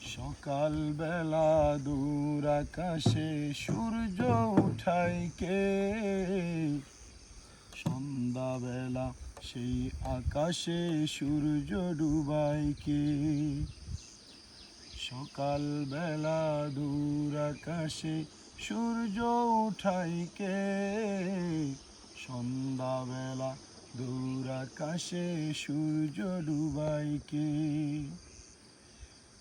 সকাল বেলা দূর আকাশে সূর্য উঠায় কে? সন্ধ্যা বেলা সেই আকাশে সূর্য ডুবায় কে? সকাল বেলা দূর আকাশে সূর্য উঠায় কে? সন্ধ্যা বেলা দূর আকাশে সূর্য ডুবায় কে?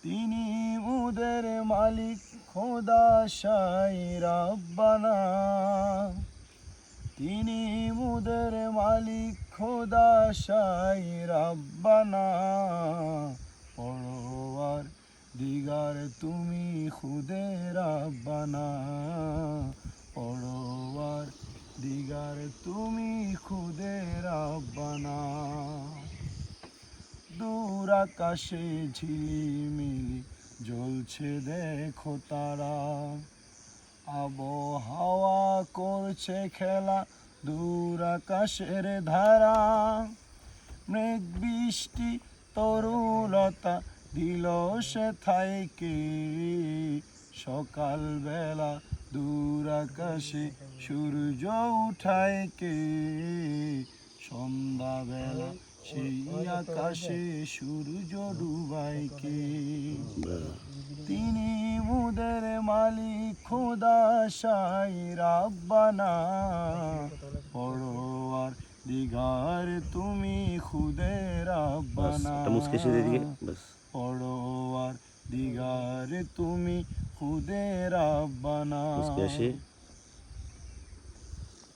তিনি মুদের মালিক খোদা সাই রাব্বানা। তিনি মুদের মালিক খোদা সাই রাব্বানা। পরোয়ার দিগার তুমি খুদে রাব্বানা। পরোয়ার দিগার তুমি খুদে রাব্বানা। দূর আকাশে ঝিলিমিলি জ্বলছে দেখো তারা। আবহাওয়া করছে খেলা দূর আকাশের ধারা। মেঘ, বৃষ্টি তরুলতা দিল সে থাইকে। সকাল বেলা দূর আকাশে সূর্য উঠায় কে সন্ধ্যা বেলা সেই আকাশে সূর্য ডুবায় কে তিনি মুদের মালিক খোদা সাই রাব্বানা পড়োয়ার দিগার তুমি খুদে রাব্বানা পড়োয়ার দিগার তুমি খুদে রাব্বানা